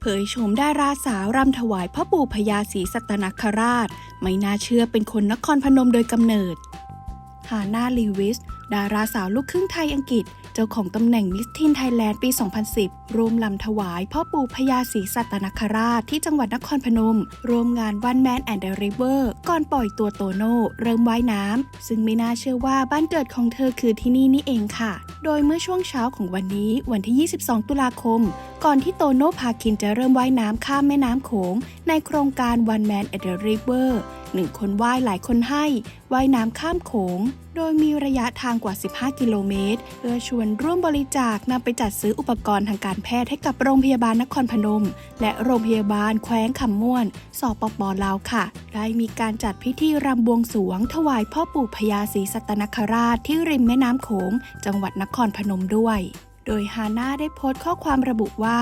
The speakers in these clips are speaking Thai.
เผยโฉมดาราสาวรำถวายพ่อปู่พญาศรีสัตนคราช ไม่น่าเชื่อเป็นคนนครพนมโดยกำเนิด ฮาน่าลีวิส ดาราสาวลูกครึ่งไทยอังกฤษ เจ้าของตำแหน่งมิสทินไทยแลนด์ปี 2010 ร่วมลำถวายพ่อปู่พญาศรีสัตนคราชที่จังหวัดนครพนมรวมงาน One Man and the River ก่อนปล่อยตัวโตโน่เริ่มว่ายน้ำ ซึ่งไม่น่าเชื่อว่าบ้านเกิดของเธอคือที่นี่นี่เองค่ะ โดยเมื่อช่วงเช้าของวันนี้วันที่ 22 ตุลาคม ก่อนที่โตโน่พาคินจะเริ่มว่ายน้ำข้ามแม่น้ำโขง ในโครงการ One Man and the River หนึ่งคนว่ายหลายคนให้ว่ายน้ำข้ามโขง โดยมีระยะทางกว่า 15 กิโลเมตร เพื่อชวนร่วมบริจาคนำไปจัดซื้ออุปกรณ์ทางการแพทย์ให้กับโรงพยาบาลนครพนม และโรงพยาบาลแขวงคำม่วน สปปลาวค่ะ ได้มีการจัดพิธีรำบวงสวง ถวายพ่อปู่พญาศรีสัตนคราชที่ริมแม่น้ำโขง จังหวัดนครพนมด้วย โดยฮาน่าได้โพสต์ข้อความระบุว่า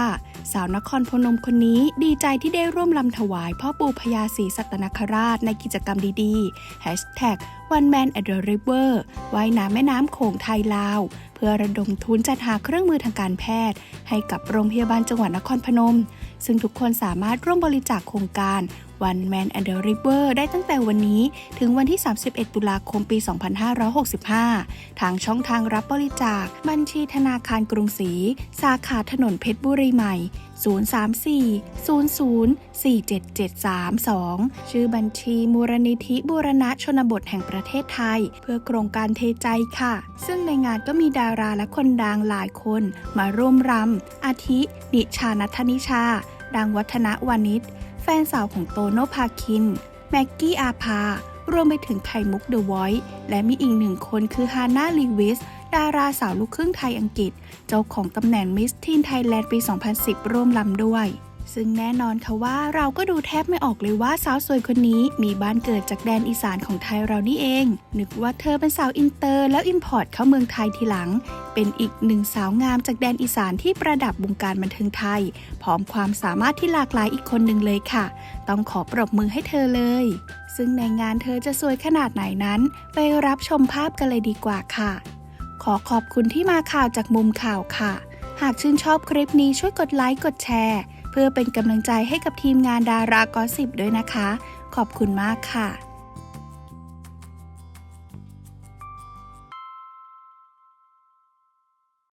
สาวนครพนมคนนี้ดีใจที่ได้ร่วมลำถวายพ่อปู่พญาศรีสัตนคราชในกิจกรรมดีๆ Hashtag One Man at the River ว่ายน้ำแม่น้ำโขงไทยลาว เพื่อระดมทุนจัดหาเครื่องมือทางการแพทย์ ให้กับโรงพยาบาลจังหวัดนครพนม ซึ่งทุกคนสามารถร่วมบริจาคโครงการ One Man and the River ได้ตั้งแต่วันนี้ถึงวันที่ 31 ตุลาคมปี 2565 ทางช่องทางรับบริจาค บัญชีธนาคารกรุงศรี สาขาถนนเพชรบุรีใหม่ 034 00 47732 ชื่อบัญชีมูลนิธิบูรณะชนบทแห่งประเทศไทย เพื่อโครงการเทใจค่ะ ซึ่งในงานก็มีดาราและคนดังหลายคนมาร่วมรำอาทิ นิชานัทนิชา ดังวัฒนวานิชแฟนสาวของโตโนภาคิน แม็กกี้อาภารวมไปถึงไข่มุกเดอะไวท์และมีอีกหนึ่งคนคือฮาน่าลีวิส ดาราสาวลูกครึ่งไทยอังกฤษ เจ้าของตำแหน่งมิสทีนไทยแลนด์ปี 2010 ร่วมลำด้วย ซึ่งแน่นอนค่ะว่าเราก็ดูแทบไม่ออกเลยว่าสาวสวยคนนี้มีบ้านเกิดจากแดนอีสานของไทยเรานี่เอง นึกว่าเธอเป็นสาวอินเตอร์แล้วอิมพอร์ตเข้าเมืองไทยทีหลัง เป็นอีกหนึ่งสาวงามจากแดนอีสานที่ประดับวงการบันเทิงไทย พร้อมความสามารถที่หลากหลายอีกคนหนึ่งเลยค่ะ ต้องขอปรบมือให้เธอเลยซึ่งในงานเธอจะสวยขนาดไหนนั้น ไปรับชมภาพกันเลยดีกว่าค่ะ ขอขอบคุณที่มาข่าวจากมุมข่าวค่ะ หากชื่นชอบคลิปนี้ช่วยกดไลค์กดแชร์ เพื่อเป็นกำลังใจให้กับทีมงานดารากอสิบด้วยนะคะ ขอบคุณมากค่ะ